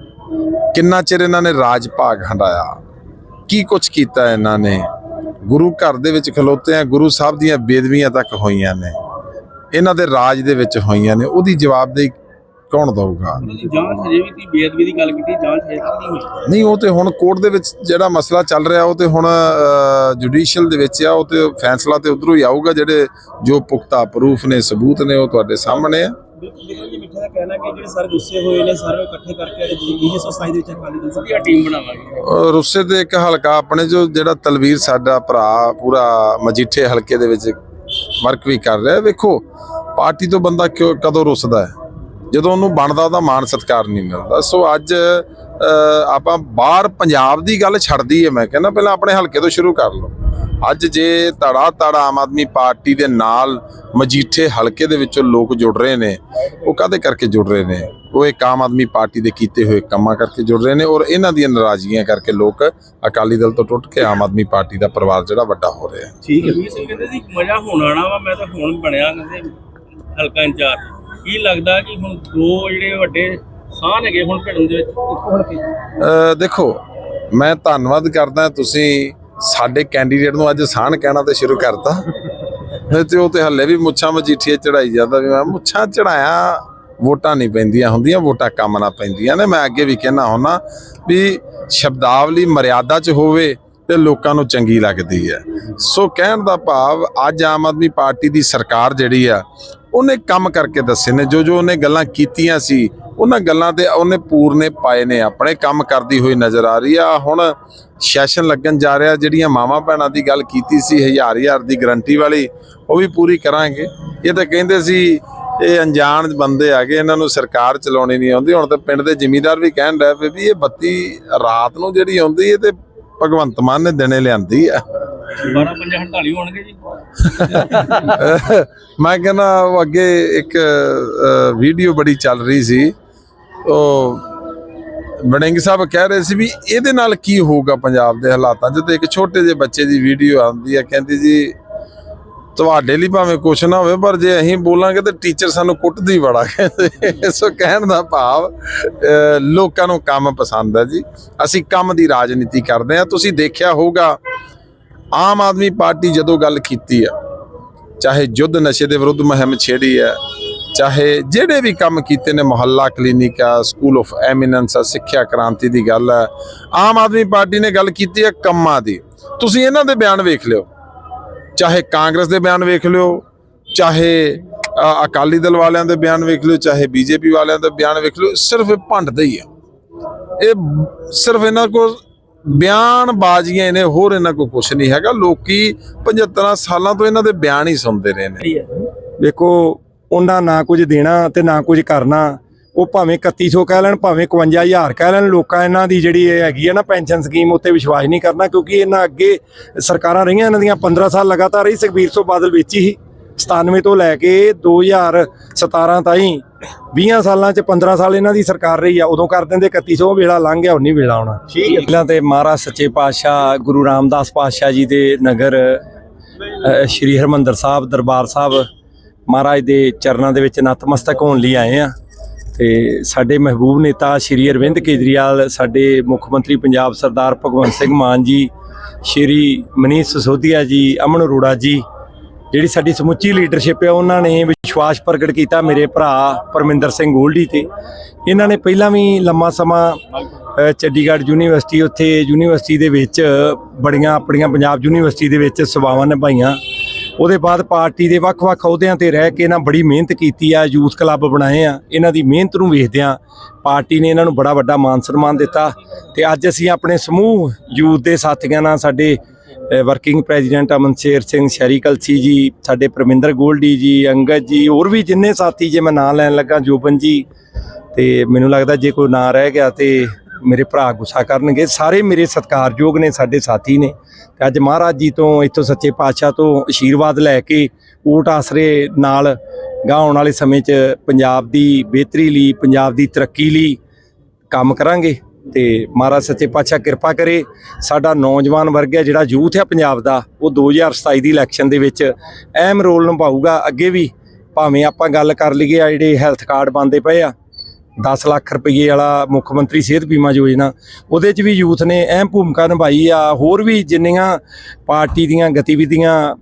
ਕਿੰਨਾ ਚਿਰ ਇਹਨਾਂ ਨੇ ਰਾਜ ਭਾਗ ਹੰਡਾਇਆ? ਕੀ ਕੁਝ ਕੀਤਾ ਇਹਨਾਂ ਨੇ? ਗੁਰੂ ਘਰ ਦੇ ਵਿੱਚ ਖਲੋਤੇ ਆ, ਗੁਰੂ ਸਾਹਿਬ ਦੀਆਂ ਬੇਦਵੀਆਂ ਤੱਕ ਹੋਈਆਂ ਨੇ। ਇਹਨਾਂ ਦੇ ਰਾਜ ਦੇ ਵਿੱਚ ਹੋਈਆਂ ਨੇ। ਉਹਦੀ ਜਵਾਬਦੇਹੀ ਕੌਣ ਦਊਗਾ? ਜਾਂਚ ਹਜੇ ਵੀ ਤੀ ਬੇਅਦਬੀ ਦੀ ਗੱਲ ਕੀਤੀ ਜਾਂਚ ਹਜੇ ਤੱਕ ਨਹੀਂ ਹੋਈ। ਨਹੀਂ ਉਹ ਤੇ ਹੁਣ ਕੋਰਟ ਦੇ ਵਿੱਚ ਜਿਹੜਾ ਮਸਲਾ ਚੱਲ ਰਿਹਾ ਉਹ ਤੇ ਹੁਣ ਜੁਡੀਸ਼ੀਅਲ ਦੇ ਵਿੱਚ ਆ ਉਹ ਤੇ ਫੈਸਲਾ ਤੇ ਉਧਰੋਂ ਹੀ ਆਊਗਾ ਜਿਹੜੇ ਜੋ ਪੁਖਤਾ ਪ੍ਰੂਫ ਨੇ ਸਬੂਤ ਨੇ ਉਹ ਤੁਹਾਡੇ ਸਾਹਮਣੇ ਆ। ਬਿਲਕੁਲ ਬਿਲਕੁਲ ਜੀ ਮਿੱਠਾ ਦਾ ਕਹਿਣਾ ਕਿ ਜਿਹੜੇ ਸਾਰੇ ਗੁੱਸੇ ਹੋਏ ਨੇ ਸਾਰੇ ਇਕੱਠੇ ਕਰਕੇ ਅੱਜ ਇਹ ਸੋਸਾਇਟੀ ਦੇ ਵਿੱਚ ਅਕਾਲੀ ਦਲ ਵਧੀਆ ਟੀਮ ਬਣਾਵਾਂਗੇ। ਅਹ ਰੁੱਸੇ ਦੇ ਇੱਕ ਹਲਕਾ ਆਪਣੇ ਜੋ ਜਿਹੜਾ ਤਲਵੀਰ ਸਾਡਾ ਭਰਾ ਪੂਰਾ ਮਜੀਠੇ ਹਲਕੇ ਦੇ ਵਿੱਚ ਵਰਕ ਵੀ ਕਰ ਰਿਹਾ। ਵੇਖੋ ਪਾਰਟੀ ਤੋਂ ਬੰਦਾ ਕਿਉਂ ਕਦੋਂ ਰੁੱਸਦਾ ਹੈ? ਜਦੋਂ ਉਹਨੂੰ ਬਣਦਾ ਉਹਦਾ ਮਾਣ ਸਤਿਕਾਰ ਨਹੀਂ ਮਿਲਦਾ। ਸੋ ਅੱਜ ਆਪਾਂ ਬਾਹਰ ਪੰਜਾਬ ਦੀ ਗੱਲ ਛੱਡਦੀ ਹੈ ਮੈਂ ਕਹਿੰਦਾ ਪਹਿਲਾਂ ਆਪਣੇ ਹਲਕੇ ਤੋਂ ਸ਼ੁਰੂ ਕਰ ਲਓ। ਅੱਜ ਜੇ ਧੜਾ ਧੜਾ ਆਮ ਆਦਮੀ ਪਾਰਟੀ ਦੇ ਨਾਲ ਮਜੀਠੇ ਹਲਕੇ ਦੇ ਵਿੱਚੋਂ ਲੋਕ ਜੁੜ ਰਹੇ ਨੇ ਉਹ ਕਾਦੇ ਕਰਕੇ ਜੁੜ ਰਹੇ ਨੇ? ਉਹ ਇੱਕ ਆਮ ਆਦਮੀ ਪਾਰਟੀ ਦੇ ਕੀਤੇ ਹੋਏ ਕੰਮਾਂ ਕਰਕੇ ਜੁੜ ਰਹੇ ਨੇ ਔਰ ਇਹਨਾਂ ਦੀਆਂ ਨਾਰਾਜ਼ਗੀਆਂ ਕਰਕੇ ਲੋਕ ਅਕਾਲੀ ਦਲ ਤੋਂ ਟੁੱਟ ਕੇ ਆਮ ਆਦਮੀ ਪਾਰਟੀ ਦਾ ਪਰਿਵਾਰ ਜਿਹੜਾ ਵੱਡਾ ਹੋ ਰਿਹਾ। ਠੀਕ ਹੈ। ਵੀਰ ਸਿੰਘ ਕਹਿੰਦੇ ਸੀ ਮਜ਼ਾ ਹੁਣ ਆਣਾ ਵਾ ਮੈਂ ਤਾਂ ਹੁਣ ਬਣਿਆ ਕਹਿੰਦੇ ਹਲਕਾ ਇੰਚਾਰਜ। ਕੀ ਲੱਗਦਾ ਕਿ ਹੁਣ ਦੋ ਜਿਹੜੇ ਵੱਡੇ ਸਾਹ ਹੈਗੇ ਹੁਣ ਭਿੜਨ ਦੇ ਵਿੱਚ ਹੁਣ ਕੀ? ਦੇਖੋ, ਮੈਂ ਧੰਨਵਾਦ ਕਰਦਾ ਤੁਸੀਂ ਸਾਡੇ ਕੈਂਡੀਡੇਟ ਨੂੰ ਅੱਜ ਸਾਨ ਕਹਿਣਾ ਤੇ ਸ਼ੁਰੂ ਕਰਤਾ। ਨਹੀਂ ਤੇ ਉਹ ਤੇ ਹੱਲੇ ਵੀ ਮੁੱਛਾਂ ਮਜੀਠੀਏ ਚੜਾਈ ਜਾਂਦਾ ਵੀ ਮੈਂ ਮੁੱਛਾਂ ਚੜਾਇਆ ਵੋਟਾਂ ਨਹੀਂ ਪੈਂਦੀਆਂ ਹੁੰਦੀਆਂ, ਵੋਟਾਂ ਕੰਮ ਨਾ ਪੈਂਦੀਆਂ ਨੇ। ਮੈਂ ਅੱਗੇ ਵੀ ਕਹਿਣਾ ਹੁੰਨਾ ਵੀ ਸ਼ਬਦਾਵਲੀ ਮਰਿਆਦਾ 'ਚ ਹੋਵੇ ਤੇ ਲੋਕਾਂ ਨੂੰ ਚੰਗੀ ਲੱਗਦੀ ਹੈ। ਸੋ ਕਹਿਣ ਦਾ ਭਾਵ ਅੱਜ ਆਮ ਆਦਮੀ ਪਾਰਟੀ ਦੀ ਸਰਕਾਰ ਜਿਹੜੀ ਆ, ਉਹਨੇ ਕੰਮ ਕਰਕੇ ਦੱਸੇ ਨੇ, ਜੋ ਜੋ ਉਹਨੇ ਗੱਲਾਂ ਕੀਤੀਆਂ ਸੀ, ਉਹਨਾਂ ਗੱਲਾਂ ਤੇ ਉਹਨੇ ਪੂਰਨੇ ਪਾਏ ਨੇ, ਆਪਣੇ ਕੰਮ ਕਰਦੀ ਹੋਈ ਨਜ਼ਰ ਆ ਰਹੀ ਆ। ਹੁਣ ਸੈਸ਼ਨ ਲੱਗਣ ਜਾ ਰਿਹਾ, ਜਿਹੜੀਆਂ ਮਾਵਾਂ ਭੈਣਾਂ ਦੀ ਗੱਲ ਕੀਤੀ ਸੀ, ਹਜ਼ਾਰ ਹਜ਼ਾਰ ਦੀ ਗਰੰਟੀ ਵਾਲੀ, ਉਹ ਵੀ ਪੂਰੀ ਕਰਾਂਗੇ। ਇਹ ਤਾਂ ਕਹਿੰਦੇ ਸੀ, ਇਹ ਅਣਜਾਣ ਬੰਦੇ ਆਗੇ ਇਹਨਾਂ ਨੂੰ ਸਰਕਾਰ ਚਲਾਉਣੀ ਨਹੀਂ ਆਉਂਦੀ। ਹੁਣ ਤਾਂ ਪਿੰਡ ਦੇ ਜ਼ਿਮੀਂਦਾਰ ਵੀ ਕਹਿਣ ਡਏ ਪਏ ਵੀ ਇਹ ਬੱਤੀ ਰਾਤ ਨੂੰ ਜਿਹੜੀ ਆਉਂਦੀ ਹੈ ਤੇ ਭਗਵੰਤ ਮਾਨ ਨੇ ਦਿਨੇ ਲਿਆਂਦੀ ਆ। 12 5 48 ਹੋਣਗੇ ਜੀ। ਮੈਂ ਕਹਿੰਦਾ ਉਹ ਅੱਗੇ ਇੱਕ ਵੀਡੀਓ ਬੜੀ ਚੱਲ ਰਹੀ ਸੀ। ਉਹ ਵੜਿੰਗ ਸਾਹਿਬ ਕਹਿ ਰਹੇ ਸੀ ਵੀ ਇਹਦੇ ਨਾਲ ਕੀ ਹੋਊਗਾ ਪੰਜਾਬ ਦੇ ਹਾਲਾਤਾਂ 'ਚ ਤੇ ਇੱਕ ਛੋਟੇ ਜਿਹੇ ਬੱਚੇ ਦੀ ਵੀਡੀਓ ਆਉਂਦੀ ਹੈ ਕਹਿੰਦੀ ਜੀ ਤੁਹਾਡੇ ਲਈ ਭਾਵੇਂ ਕੁਛ ਨਾ ਹੋਵੇ, ਪਰ ਜੇ ਅਸੀਂ ਬੋਲਾਂਗੇ ਤਾਂ ਟੀਚਰ ਸਾਨੂੰ ਕੁੱਟਦੀ ਬੜਾ, ਕਹਿੰਦੇ। ਸੋ ਕਹਿਣ ਦਾ ਭਾਵ ਲੋਕਾਂ ਨੂੰ ਕੰਮ ਪਸੰਦ ਹੈ ਜੀ। ਅਸੀਂ ਕੰਮ ਦੀ ਰਾਜਨੀਤੀ ਕਰਦੇ ਹਾਂ। ਤੁਸੀਂ ਦੇਖਿਆ ਹੋਊਗਾ, ਆਮ ਆਦਮੀ ਪਾਰਟੀ ਜਦੋਂ ਗੱਲ ਕੀਤੀ ਆ, ਚਾਹੇ ਜੁੱਧ ਨਸ਼ੇ ਦੇ ਵਿਰੁੱਧ ਮੁਹਿੰਮ ਛੇੜੀ ਹੈ, ਚਾਹੇ ਜਿਹੜੇ ਵੀ ਕੰਮ ਕੀਤੇ ਨੇ, ਮੁਹੱਲਾ ਕਲੀਨਿਕ ਆ ਸਕੂਲ ਆਫ ਐਮੀਨੈਂਸ ਆ, ਸਿੱਖਿਆ ਕ੍ਰਾਂਤੀ ਦੀ ਗੱਲ ਹੈ, ਆਮ ਆਦਮੀ ਪਾਰਟੀ ਨੇ ਗੱਲ ਕੀਤੀ ਹੈ ਕੰਮਾਂ ਦੀ। ਤੁਸੀਂ ਇਹਨਾਂ ਦੇ ਬਿਆਨ ਵੇਖ ਲਿਓ। ਚਾਹੇ ਕਾਂਗਰਸ ਦੇ ਬਿਆਨ ਵੇਖ ਲਿਓ ਚਾਹੇ ਅਕਾਲੀ ਦਲ ਵਾਲਿਆਂ ਦੇ ਬਿਆਨ ਵੇਖ ਲਿਓ ਚਾਹੇ ਬੀਜੇਪੀ ਵਾਲਿਆਂ ਦੇ ਬਿਆਨ ਵੇਖ ਲਿਓ ਸਿਰਫ ਇਹ ਭੰਡਦੇ ਹੀ ਆ। ਇਹ ਸਿਰਫ ਇਹਨਾਂ ਕੋਲ ਬਿਆਨ ਬਾਜ਼ੀਆਂ ਨੇ ਹੋਰ ਇਹਨਾਂ ਕੋਲ ਕੁਝ ਨਹੀਂ ਹੈਗਾ। ਲੋਕੀ 75 ਸਾਲਾਂ ਤੋਂ ਇਹਨਾਂ ਦੇ ਬਿਆਨ ਹੀ ਸੁਣਦੇ ਰਹੇ ਨੇ। ਵੇਖੋ ਉਹਨਾਂ ਨਾ ਕੁਝ ਦੇਣਾ ਤੇ ਨਾ ਕੁਝ ਕਰਨਾ ਉਹ ਭਾਵੇਂ 3100 ਕਹਿ ਲੈਣ ਭਾਵੇਂ 51000 ਕਹਿ ਲੈਣ ਲੋਕਾਂ ਇਹਨਾਂ ਦੀ ਜਿਹੜੀ ਇਹ ਹੈਗੀ ਹੈ ਨਾ ਪੈਨਸ਼ਨ ਸਕੀਮ ਉੱਤੇ ਵਿਸ਼ਵਾਸ ਨਹੀਂ ਕਰਨਾ ਕਿਉਂਕਿ ਇਹਨਾਂ ਅੱਗੇ ਸਰਕਾਰਾਂ ਰਹੀਆਂ ਇਹਨਾਂ ਦੀਆਂ 15 ਸਾਲ ਲਗਾਤਾਰ ਰਹੀ ਸੁਖਬੀਰ ਸਿੰਘ ਬਾਦਲ ਵਿੱਚ ਹੀ 97 ਤੋਂ ਲੈ ਕੇ 2017 ਤਾਈਂ 20 ਸਾਲਾਂ ਚ 15 ਸਾਲ ਇਹਨਾਂ ਦੀ ਸਰਕਾਰ ਰਹੀ ਆ ਉਦੋਂ ਕਰ ਦਿੰਦੇ 3100 ਉਹ ਵੇਲਾ ਲੰਘ ਗਿਆ ਹੁਣ ਨਹੀਂ ਵੇਲਾ ਆਉਣਾ। ਠੀਕ ਹੈ। ਪਹਿਲਾਂ ਤੇ ਮਹਾਰਾਜ ਸੱਚੇ ਪਾਤਸ਼ਾਹ ਗੁਰੂ ਰਾਮਦਾਸ ਪਾਤਸ਼ਾਹ ਜੀ ਦੇ ਨਗਰ ਸ਼੍ਰੀ ਹਰਮੰਦਰ ਸਾਹਿਬ ਦਰਬਾਰ ਸਾਹਿਬ ਮਹਾਰਾਜ ਦੇ ਚਰਨਾਂ ਦੇ ਵਿੱਚ ਨਤਮਸਤਕ ਹੋਣ ਲਈ ਆਏ ਆ। ਤੇ ਸਾਡੇ ਮਹਿਬੂਬ ਨੇਤਾ ਸ਼੍ਰੀ ਅਰਵਿੰਦ ਕੇਜਰੀਵਾਲ, ਸਾਡੇ ਮੁੱਖ ਮੰਤਰੀ ਪੰਜਾਬ ਸਰਦਾਰ ਭਗਵੰਤ ਸਿੰਘ ਮਾਨ ਜੀ, ਸ਼੍ਰੀ ਮਨੀਸ਼ ਸਸੋਦੀਆ ਜੀ, ਅਮਨ ਅਰੋੜਾ ਜੀ, ਜਿਹੜੀ ਸਾਡੀ ਸਮੁੱਚੀ ਲੀਡਰਸ਼ਿਪ ਹੈ ਉਹਨਾਂ ਨੇ ਵਿਸ਼ਵਾਸ ਪ੍ਰਗਟ ਕੀਤਾ ਮੇਰੇ ਭਰਾ ਪਰਮਿੰਦਰ ਸਿੰਘ ਗੋਲਡੀ ਤੇ। ਇਹਨਾਂ ਨੇ ਪਹਿਲਾਂ ਵੀ ਲੰਮਾ ਸਮਾਂ ਚੰਡੀਗੜ੍ਹ ਯੂਨੀਵਰਸਿਟੀ, ਉੱਥੇ ਯੂਨੀਵਰਸਿਟੀ ਦੇ ਵਿੱਚ ਬੜੀਆਂ, ਆਪਣੀਆਂ ਪੰਜਾਬ ਯੂਨੀਵਰਸਿਟੀ ਦੇ ਵਿੱਚ ਸੇਵਾਵਾਂ ਨਿਭਾਈਆਂ। ਉਹਦੇ ਬਾਅਦ ਪਾਰਟੀ ਦੇ ਵੱਖ-ਵੱਖ ਅਹੁਦਿਆਂ ਤੇ ਰਹਿ ਕੇ ਇਹਨਾਂ ਬੜੀ ਮਿਹਨਤ ਕੀਤੀ ਆ, ਯੂਥ ਕਲੱਬ ਬਣਾਏ ਆ। ਇਹਨਾਂ ਦੀ ਮਿਹਨਤ ਨੂੰ ਵੇਖਦਿਆਂ ਪਾਰਟੀ ਨੇ ਇਹਨਾਂ ਨੂੰ ਬੜਾ ਵੱਡਾ ਮਾਨ ਸਨਮਾਨ ਦਿੱਤਾ ਤੇ ਅੱਜ ਅਸੀਂ ਆਪਣੇ ਸਮੂਹ ਯੂਥ ਦੇ ਸਾਥੀਆਂ ਨਾਲ ਸਾਡੇ ਵਰਕਿੰਗ ਪ੍ਰੈਜ਼ੀਡੈਂਟ ਅਮਨ ਸ਼ੇਰ ਸਿੰਘ ਸ਼ਰੀ ਕਲਸੀ ਜੀ, ਸਾਡੇ ਪ੍ਰਮਿੰਦਰ ਗੋਲਡੀ ਜੀ, ਅੰਗਦ ਜੀ, ਹੋਰ ਵੀ ਜਿੰਨੇ ਸਾਥੀ ਜੇ ਮੈਂ ਨਾਂ ਲੈਣ ਲੱਗਾ, ਜੋਬਨ ਜੀ, ਤੇ ਮੈਨੂੰ ਲੱਗਦਾ ਜੇ ਕੋਈ ਨਾਂ ਰਹਿ ਗਿਆ ਤੇ ਮੇਰੇ ਭਰਾ ਗੁੱਸਾ ਕਰਨਗੇ, ਸਾਰੇ ਮੇਰੇ ਸਤਿਕਾਰਯੋਗ ਨੇ, ਸਾਡੇ ਸਾਥੀ ਨੇ। ਤੇ ਅੱਜ ਮਹਾਰਾਜ ਜੀ ਤੋਂ ਇੱਥੋਂ ਸੱਚੇ ਪਾਤਸ਼ਾਹ ਤੋਂ ਆਸ਼ੀਰਵਾਦ ਲੈ ਕੇ ਊਟ ਆਸਰੇ ਨਾਲ ਗਾਂ ਆਉਣ ਵਾਲੇ ਸਮੇਂ 'ਚ ਪੰਜਾਬ ਦੀ ਬਿਹਤਰੀ ਲਈ, ਪੰਜਾਬ ਦੀ ਤਰੱਕੀ ਲਈ ਕੰਮ ਕਰਾਂਗੇ। ਤੇ ਮਹਾਰਾਜ ਸੱਚੇ ਪਾਤਸ਼ਾਹ ਕਿਰਪਾ ਕਰੇ, ਸਾਡਾ ਨੌਜਵਾਨ ਵਰਗ ਹੈ, ਜਿਹੜਾ ਯੂਥ ਹੈ ਪੰਜਾਬ ਦਾ, ਉਹ 2027 ਦੀ ਇਲੈਕਸ਼ਨ ਦੇ ਵਿੱਚ ਅਹਿਮ ਰੋਲ ਨਿਭਾਊਗਾ। ਅੱਗੇ ਵੀ ਭਾਵੇਂ ਆਪਾਂ ਗੱਲ ਕਰ ਲਈਏ ਆ ਜਿਹੜੇ ਹੈਲਥ ਕਾਰਡ ਬੰਦੇ ਪਏ ਆ 10 ਲੱਖ ਰੁਪਏ ਵਾਲਾ ਮੁੱਖ ਮੰਤਰੀ ਸਿਹਤ ਬੀਮਾ ਯੋਜਨਾ, ਉਹਦੇ 'ਚ ਵੀ ਯੂਥ ਨੇ ਅਹਿਮ ਭੂਮਿਕਾ ਨਿਭਾਈ ਆ, ਹੋਰ ਵੀ ਜਿੰਨੀਆਂ ਪਾਰਟੀ ਦੀਆਂ ਗਤੀਵਿਧੀਆਂ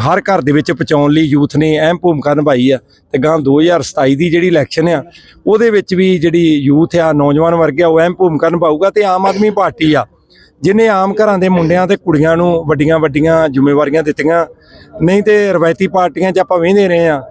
ਹਰ ਘਰ ਦੇ ਵਿੱਚ ਪਹੁੰਚਾਉਣ ਲਈ ਯੂਥ ਨੇ ਅਹਿਮ ਭੂਮਿਕਾ ਨਿਭਾਈ ਆ, ਤੇ ਗਾਂ 2027 ਦੀ ਜਿਹੜੀ ਇਲੈਕਸ਼ਨ ਆ, ਉਹਦੇ ਵਿੱਚ ਵੀ ਜਿਹੜੀ ਯੂਥ ਆ, ਨੌਜਵਾਨ ਵਰਗ ਆ, ਉਹ ਅਹਿਮ ਭੂਮਿਕਾ ਨਿਭਾਊਗਾ ਤੇ ਆਮ ਆਦਮੀ ਪਾਰਟੀ ਆ, ਜਿਨੇ ਆਮ ਘਰਾਂ ਦੇ ਮੁੰਡਿਆਂ ਤੇ ਕੁੜੀਆਂ ਨੂੰ ਵੱਡੀਆਂ ਵੱਡੀਆਂ ਜ਼ਿੰਮੇਵਾਰੀਆਂ ਦਿੱਤੀਆਂ, ਨਹੀਂ ਤੇ ਰਵਾਇਤੀ ਪਾਰਟੀਆਂ 'ਚ ਆਪਾਂ ਵੇਖਦੇ ਰਹੇ ਆ,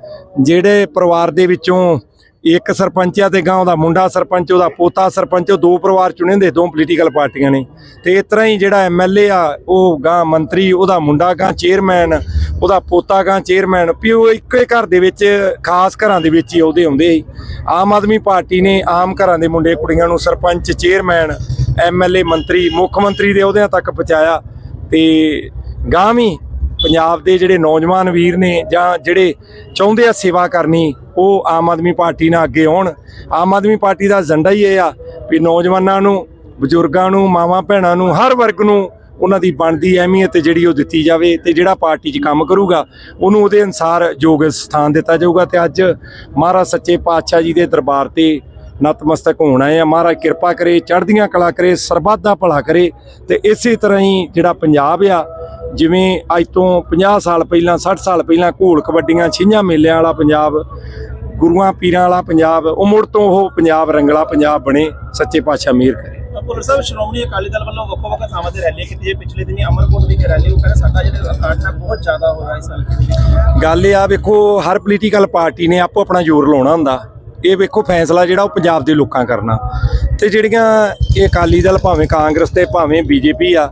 ਜਿਹੜੇ ਪਰਿਵਾਰ ਦੇ ਵਿੱਚੋਂ ਇੱਕ ਸਰਪੰਚ ਆ ਤੇ ਗਾਂ ਦਾ, ਮੁੰਡਾ ਸਰਪੰਚ, ਉਹਦਾ ਪੋਤਾ ਸਰਪੰਚ, ਉਹ ਦੋ ਪਰਿਵਾਰ ਚੁਣੇ ਹੁੰਦੇ, ਦੋ ਪੋਲੀਟੀਕਲ ਪਾਰਟੀਆਂ ਨੇ। ਤੇ ਇਸ ਤਰ੍ਹਾਂ ਹੀ ਜਿਹੜਾ ਐਮਐਲਏ ਆ, ਉਹ ਗਾਂ ਮੰਤਰੀ, ਉਹਦਾ ਮੁੰਡਾ ਗਾਂ ਚੇਅਰਮੈਨ ਉਹਦਾ ਪੋਤਾ ਗਾਂ ਚੇਅਰਮੈਨ ਵੀ ਉਹ ਇੱਕੋ ਹੀ ਘਰ ਦੇ ਵਿੱਚ, ਖਾਸ ਘਰਾਂ ਦੇ ਵਿੱਚ ਹੀ ਉਹਦੇ ਆਉਂਦੇ ਸੀ। ਆਮ ਆਦਮੀ ਪਾਰਟੀ ਨੇ ਆਮ ਘਰਾਂ ਦੇ ਮੁੰਡੇ ਕੁੜੀਆਂ ਨੂੰ ਸਰਪੰਚ ਚੇਅਰਮੈਨ ਐਮਐਲਏ ਮੰਤਰੀ, ਮੁੱਖ ਮੰਤਰੀ ਦੇ ਅਹੁਦਿਆਂ ਤੱਕ ਪਹੁੰਚਾਇਆ। ਤੇ ਗਾਂ ਵੀ ਪੰਜਾਬ ਦੇ ਜਿਹੜੇ ਨੌਜਵਾਨ ਵੀਰ ਨੇ ਜਾਂ ਜਿਹੜੇ ਚਾਹੁੰਦੇ ਆ ਸੇਵਾ ਕਰਨੀ, ਉਹ ਆਮ ਆਦਮੀ ਪਾਰਟੀ ਨਾਲ ਅੱਗੇ ਆਉਣ। ਆਮ ਆਦਮੀ ਪਾਰਟੀ ਦਾ ਏਜੰਡਾ ਹੀ ਇਹ ਆ ਵੀ ਨੌਜਵਾਨਾਂ ਨੂੰ, ਬਜ਼ੁਰਗਾਂ ਨੂੰ, ਮਾਵਾਂ ਭੈਣਾਂ ਨੂੰ, ਹਰ ਵਰਗ ਨੂੰ ਉਹਨਾਂ ਦੀ ਬਣਦੀ ਅਹਿਮੀਅਤ ਜਿਹੜੀ ਉਹ ਦਿੱਤੀ ਜਾਵੇ ਤੇ ਜਿਹੜਾ ਪਾਰਟੀ 'ਚ ਕੰਮ ਕਰੂਗਾ, ਉਹਨੂੰ ਉਹਦੇ ਅਨਸਾਰ ਯੋਗ ਸਥਾਨ ਦਿੱਤਾ ਜਾਊਗਾ ਤੇ ਅੱਜ ਮਹਾਰਾਜ ਸੱਚੇ ਪਾਤਸ਼ਾਹ ਜੀ ਦੇ ਦਰਬਾਰ ਤੇ ਨਤਮਸਤਕ ਹੋਣ ਆਏ ਆ ਮਹਾਰਾਜ ਕਿਰਪਾ ਕਰੇ, ਚੜ੍ਹਦੀਆਂ ਕਲਾ ਕਰੇ, ਸਰਬੱਤ ਦਾ ਭਲਾ ਕਰੇ ਤੇ ਇਸੇ ਤਰ੍ਹਾਂ ਹੀ ਜਿਹੜਾ ਪੰਜਾਬ ਆ ਜਿਵੇਂ ਅੱਜ ਤੋਂ 50 ਸਾਲ ਪਹਿਲਾਂ 60 ਸਾਲ ਪਹਿਲਾਂ ਘੋਲ ਕਬੱਡੀਆਂ ਛਿੰਝਾਂ ਮੇਲਿਆਂ ਵਾਲਾ ਪੰਜਾਬ ਗੁਰੂਆਂ ਪੀਰਾਂ ਵਾਲਾ ਪੰਜਾਬ ਉਹ ਮੁੜ ਤੋਂ ਉਹ ਪੰਜਾਬ ਰੰਗਲਾ ਪੰਜਾਬ ਬਣੇ ਸੱਚੇ ਪਾਤਸ਼ਾਹ ਮਿਹਰ ਕਰੇ। ਪੁਲਿਸ ਸਾਹਿਬ ਸ਼੍ਰੋਮਣੀ ਅਕਾਲੀ ਦਲ ਵੱਲੋਂ ਵੱਖੋ ਵੱਖ ਥਾਵਾਂ ਤੇ ਰੈਲੀਆਂ ਕੀਤੀਆਂ। ਪਿਛਲੇ ਦਿਨੀ ਅਮਰਕੋਟ ਦੀ ਰੈਲੀ ਉਹ ਕਹਿੰਦੇ ਸਾਡਾ ਜਿਹੜਾ ਹੈ ਬਹੁਤ ਜ਼ਿਆਦਾ ਹੋਇਆ ਇਸ ਵਿੱਚ। ਗੱਲ ਇਹ ਆ ਵੇਖੋ ਹਰ ਪੋਲੀਟੀਕਲ ਪਾਰਟੀ ਨੇ ਆਪੋ ਆਪਣਾ ਜ਼ੋਰ ਲਾਉਣਾ ਹੁੰਦਾ। ਇਹ ਵੇਖੋ ਫੈਸਲਾ ਜਿਹੜਾ ਉਹ ਪੰਜਾਬ ਦੇ ਲੋਕਾਂ ਕਰਨਾ। ਤੇ ਜਿਹੜੀਆਂ ਇਹ ਅਕਾਲੀ ਦਲ ਭਾਵੇਂ ਕਾਂਗਰਸ ਤੇ ਭਾਵੇਂ ਬੀਜੇਪੀ ਆ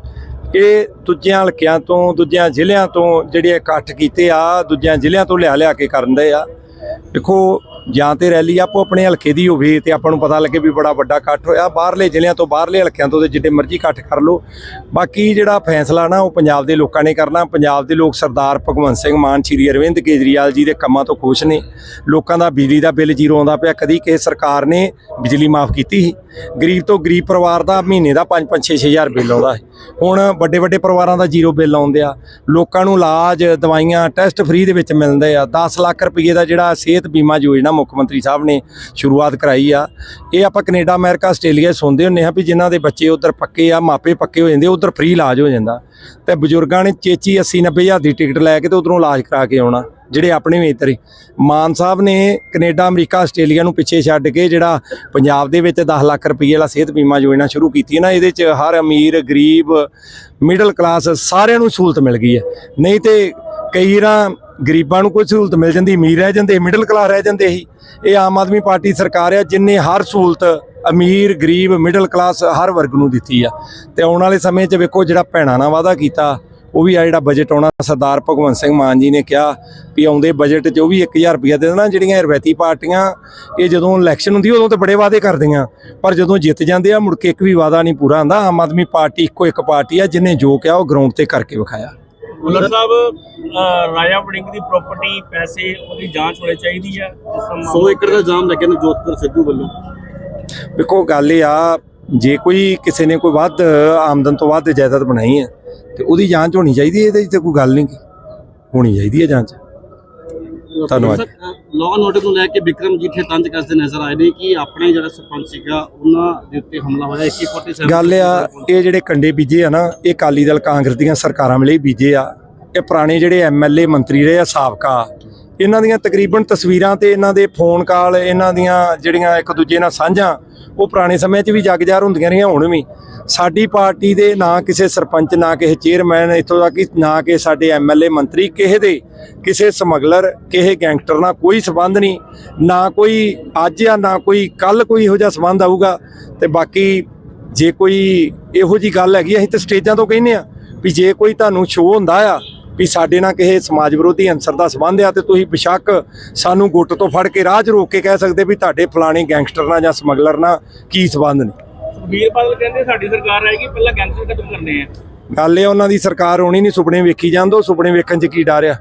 ਇਹ ਦੂਜਿਆਂ ਹਲਕਿਆਂ ਤੋਂ, ਦੂਜਿਆਂ ਜ਼ਿਲ੍ਹਿਆਂ ਤੋਂ ਜਿਹੜੇ ਇਕੱਠ ਕੀਤੇ ਆ, ਦੂਜਿਆਂ ਜ਼ਿਲ੍ਹਿਆਂ ਤੋਂ ਲਿਆ ਲਿਆ ਕੇ ਕਰਨ ਦੇ ਆ। ਦੇਖੋ, ਜਾਂ ਤੇ ਰੈਲੀ ਆਪੋ ਆਪਣੇ ਹਲਕੇ ਦੀ ਹੋਵੇ ਤੇ ਆਪਾਂ ਨੂੰ ਪਤਾ ਲੱਗੇ ਵੀ ਬੜਾ ਵੱਡਾ ਇਕੱਠ ਹੋਇਆ। ਬਾਹਰਲੇ ਜ਼ਿਲ੍ਹਿਆਂ ਤੋਂ ਬਾਹਰਲੇ ਹਲਕਿਆਂ ਤੋਂ ਤੇ ਜਿੱਡੇ ਮਰਜ਼ੀ ਇਕੱਠ ਕਰ ਲਓ। ਬਾਕੀ ਜਿਹੜਾ ਫੈਸਲਾ ਨਾ, ਉਹ ਪੰਜਾਬ ਦੇ ਲੋਕਾਂ ਨੇ ਕਰਨਾ। ਪੰਜਾਬ ਦੇ ਲੋਕ ਸਰਦਾਰ ਭਗਵੰਤ ਸਿੰਘ ਮਾਨ, ਸ਼੍ਰੀ ਅਰਵਿੰਦ ਕੇਜਰੀਵਾਲ ਜੀ ਦੇ ਕੰਮਾਂ ਤੋਂ ਖੁਸ਼ ਨੇ। ਲੋਕਾਂ ਦਾ ਬਿਜਲੀ ਦਾ ਬਿੱਲ ਜ਼ੀਰੋ ਆਉਂਦਾ ਪਿਆ। ਕਦੀ ਕਿਸੇ ਸਰਕਾਰ ਨੇ ਬਿਜਲੀ ਮਾਫ ਕੀਤੀ ਸੀ। ਗਰੀਬ ਤੋਂ ਗਰੀਬ ਪਰਿਵਾਰ ਦਾ ਮਹੀਨੇ ਦਾ 5-5 6-6000 ਬਿੱਲ ਆਉਂਦਾ ਹੈ ਹੁਣ ਵੱਡੇ ਵੱਡੇ ਪਰਿਵਾਰਾਂ ਦਾ ਜ਼ੀਰੋ ਬਿੱਲ ਆਉਂਦੇ ਆ। ਲੋਕਾਂ ਨੂੰ ਇਲਾਜ, ਦਵਾਈਆਂ, ਟੈਸਟ ਫ੍ਰੀ ਦੇ ਵਿੱਚ ਮਿਲਦੇ ਆ। 10 ਲੱਖ ਰੁਪਏ ਦਾ ਜਿਹੜਾ ਸਿਹਤ ਬੀਮਾ ਯੋਜਨਾ ਮੁੱਖ ਮੰਤਰੀ ਸਾਹਿਬ ਨੇ ਸ਼ੁਰੂਆਤ ਕਰਾਈ ਆ। ਇਹ ਆਪਾਂ ਕੈਨੇਡਾ, ਅਮਰੀਕਾ, ਆਸਟ੍ਰੇਲੀਆ 'ਚ ਸੁਣਦੇ ਹੁੰਦੇ ਆ ਵੀ ਜਿਨ੍ਹਾਂ ਦੇ ਬੱਚੇ ਉਧਰ ਪੱਕੇ ਆ, ਮਾਪੇ ਪੱਕੇ ਹੋ ਜਾਂਦੇ, ਉਧਰ ਫ੍ਰੀ ਇਲਾਜ ਹੋ ਜਾਂਦਾ। ਤੇ ਬਜ਼ੁਰਗਾਂ ਨੇ ਚੇਚੀ 80 90 ਹਜ਼ਾਰ ਦੀ ਟਿਕਟ ਲੈ ਕੇ ਤੇ ਉਧਰੋਂ ਇਲਾਜ ਕਰਾ ਕੇ ਆਉਣਾ, ਜਿਹੜੇ ਆਪਣੇ ਵੀ ਇੱਧਰ ਮਾਨ ਸਾਹਿਬ ਨੇ ਕੈਨੇਡਾ, ਅਮਰੀਕਾ, ਆਸਟ੍ਰੇਲੀਆ ਨੂੰ ਪਿੱਛੇ ਛੱਡ ਕੇ ਜਿਹੜਾ ਪੰਜਾਬ ਦੇ ਵਿੱਚ 10 ਲੱਖ ਰੁਪਏ ਵਾਲਾ ਸਿਹਤ ਬੀਮਾ ਯੋਜਨਾ ਸ਼ੁਰੂ ਕੀਤੀ ਹੈ ਨਾ, ਇਹਦੇ 'ਚ ਹਰ ਅਮੀਰ, ਗਰੀਬ ਮਿਡਲ ਕਲਾਸ ਸਾਰਿਆਂ ਨੂੰ ਸਹੂਲਤ ਮਿਲ ਗਈ ਹੈ। ਨਹੀਂ ਤੇ ਕਈ ਰਾਂ ਗਰੀਬਾਂ ਨੂੰ ਕੋਈ ਸਹੂਲਤ ਮਿਲ ਜਾਂਦੀ, ਅਮੀਰ ਰਹਿ ਜਾਂਦੇ ਮਿਡਲ ਕਲਾਸ ਰਹਿ ਜਾਂਦੇ ਸੀ। ਇਹ ਆਮ ਆਦਮੀ ਪਾਰਟੀ ਸਰਕਾਰ ਆ ਜਿਨੇ ਹਰ ਸਹੂਲਤ ਅਮੀਰ ਗਰੀਬ ਮਿਡਲ ਕਲਾਸ ਹਰ ਵਰਗ ਨੂੰ ਦਿੱਤੀ ਆ। ਤੇ ਆਉਣ ਵਾਲੇ ਸਮੇਂ 'ਚ ਵੇਖੋ ਜਿਹੜਾ ਭੈਣਾਂ ਨਾਲ ਵਾਅਦਾ ਕੀਤਾ ਉਹ ਵੀ ਆ ਜਿਹੜਾ ਬਜਟ ਆਉਣਾ ਸਰਦਾਰ ਭਗਵੰਤ ਸਿੰਘ ਮਾਨ ਜੀ ਨੇ ਕਿਹਾ ਵੀ ਆਉਂਦੇ ਬਜਟ 'ਚ ਉਹ ਵੀ 1000 ਰੁਪਇਆ ਦੇ ਦੇਣਾ ਜਿਹੜੀਆਂ ਰਵਾਇਤੀ ਪਾਰਟੀਆਂ ਇਹ ਜਦੋਂ ਇਲੈਕਸ਼ਨ ਹੁੰਦੀ ਉਦੋਂ ਤੇ ਬੜੇ ਵਾਅਦੇ ਕਰਦੀਆਂ। ਪਰ ਜਦੋਂ ਜਿੱਤ ਜਾਂਦੇ ਆ ਮੁੜ ਕੇ ਇੱਕ ਵੀ ਵਾਅਦਾ ਨਹੀਂ ਪੂਰਾ ਹੁੰਦਾ। ਆਮ ਆਦਮੀ ਪਾਰਟੀ ਇੱਕੋ ਇੱਕ ਪਾਰਟੀ ਆ ਜਿਨੇ ਜੋ ਕਿਹਾ ਉਹ ਗਰਾਊਂਡ ਤੇ ਕਰਕੇ ਵਿਖਾਇਆ। ਭੁੱਲਰ ਸਾਹਿਬ ਰਾਜਾ ਵੜਿੰਗ ਦੀ ਪ੍ਰਾਪਰਟੀ ਪੈਸੇ ਉਹਦੀ ਜਾਂਚ ਹੋਣੀ ਚਾਹੀਦੀ ਆ। ਇਸ ਦਾ 100 ਮਾਮਲਾ- ਏਕੜ ਦਾ ਇਲਜ਼ਾਮ ਲੱਗਿਆ ਨੇ ਜੋਧਪੁਰ ਸਿੱਧੂ ਵੱਲੋਂ। ਵੇਖੋ ਗੱਲ ਇਹ ਆ ਜੇ ਕੋਈ ਕਿਸੇ ਨੇ ਕੋਈ ਵੱਧ ਆਮਦਨ ਤੋਂ ਵੱਧ ਜਾਇਦਾਦ ਬਣਾਈ ਹੈ ਤੇ ਉਹਦੀ ਜਾਂਚ ਹੋਣੀ ਚਾਹੀਦੀ ਹੈ ਇਹਦੇ 'ਚ ਤਾਂ ਕੋਈ ਗੱਲ ਨਹੀਂ ਹੋਣੀ ਚਾਹੀਦੀ ਹੈ ਜਾਂਚ। ਧੰਨਵਾਦ। ਲੋਗਨ ਨੋਟਿਸ ਨੂੰ ਲੈ ਕੇ ਵਿਕਰਮ ਜੀਠੇ ਤੰਜ ਕੱਸਦੇ ਨਜ਼ਰ ਆਏ ਨੇ ਕਿ ਆਪਣੇ ਜਿਹੜਾ ਸਰਪੰਚ ਸੀਗਾ ਉਹਨਾਂ ਦੇ ਉੱਤੇ ਹਮਲਾ ਹੋਇਆ 2147 ਗੱਲ ਆ ਇਹ ਜਿਹੜੇ ਕੰਡੇ ਬੀਜੇ ਆ ਨਾ ਇਹ ਅਕਾਲੀ ਦਲ ਕਾਂਗਰਸ ਦੀਆਂ ਸਰਕਾਰਾਂ ਵੇਲੇ ਬੀਜੇ ਆ। ਇਹ ਪੁਰਾਣੇ ਜਿਹੜੇ ਐਮਐਲਏ ਮੰਤਰੀ ਰਹੇ ਆ ਸਾਬਕਾ। ਇਹਨਾਂ ਦੀਆਂ ਤਕਰੀਬਨ ਤਸਵੀਰਾਂ ਤੇ ਇਹਨਾਂ ਦੇ ਫੋਨ ਕਾਲ ਇਹਨਾਂ ਦੀਆਂ ਜਿਹੜੀਆਂ ਇੱਕ ਦੂਜੇ ਨਾਲ ਸਾਂਝਾਂ, ਉਹ ਪੁਰਾਣੇ ਸਮੇਂ 'ਚ ਵੀ ਜਗਜਾਰ ਹੁੰਦੀਆਂ ਰਹੀਆਂ, ਹੁਣ ਵੀ। ਸਾਡੀ ਪਾਰਟੀ ਦੇ ਨਾ ਕਿਸੇ ਸਰਪੰਚ, ਨਾ ਕਿਸੇ ਚੇਅਰਮੈਨ ਇੱਥੋਂ ਤੱਕ ਕਿ ਨਾ ਕਿ ਸਾਡੇ ਐਮਐਲਏ ਮੰਤਰੀ, ਕਿਸੇ ਦੇ, ਕਿਸੇ ਸਮਗਲਰ, ਕਿਸੇ ਗੈਂਗਸਟਰ ਨਾਲ ਕੋਈ ਸਬੰਧ ਨਹੀਂ। ਨਾ ਕੋਈ ਅੱਜ ਆ ਨਾ ਕੋਈ ਕੱਲ ਕੋਈ ਇਹੋ ਜਿਹਾ ਸਬੰਧ ਆਊਗਾ। ਤੇ ਬਾਕੀ ਜੇ ਕੋਈ ਇਹੋ ਜੀ ਗੱਲ ਹੈਗੀ, ਅਸੀਂ ਤਾਂ ਸਟੇਜਾਂ ਤੋਂ ਕਹਿੰਦੇ ਆ ਵੀ ਜੇ ਕੋਈ ਤੁਹਾਨੂੰ ਸ਼ੋਅ ਹੁੰਦਾ ਆ ਵੀ ਸਾਡੇ ਨਾਲ ਕਿਸੇ ਸਮਾਜ ਵਿਰੋਧੀ ਅੰਸਰ ਦਾ ਸੰਬੰਧ ਆ ਤੇ ਤੁਸੀਂ ਬਿਸ਼ੱਕ ਸਾਨੂੰ ਗੁੱਟ ਤੋਂ ਫੜ ਕੇ ਰਾਹ 'ਚ ਰੋਕ ਕੇ ਕਹਿ ਸਕਦੇ ਵੀ ਤੁਹਾਡੇ ਫਲਾਣੇ ਗੈਂਗਸਟਰ ਨਾਲ ਜਾਂ ਸਮਗਲਰ ਨਾਲ ਕੀ ਸੰਬੰਧ ਨੇ? ਸੁਖਬੀਰ ਬਾਦਲ ਕਹਿੰਦੇ ਸਾਡੀ ਸਰਕਾਰ ਆਏਗੀ ਪਹਿਲਾਂ ਗੈਂਗਸਟਰ ਖਤਮ ਕਰਨੇ ਆ। ਗੱਲ ਇਹ ਉਹਨਾਂ ਦੀ ਸਰਕਾਰ ਹੋਣੀ ਨਹੀਂ ਸੁਪਨੇ ਵੇਖੀ ਜਾਂਦੋ ਸੁਪਨੇ ਵੇਖਣ 'ਚ ਕੀ ਡਰ ਆ?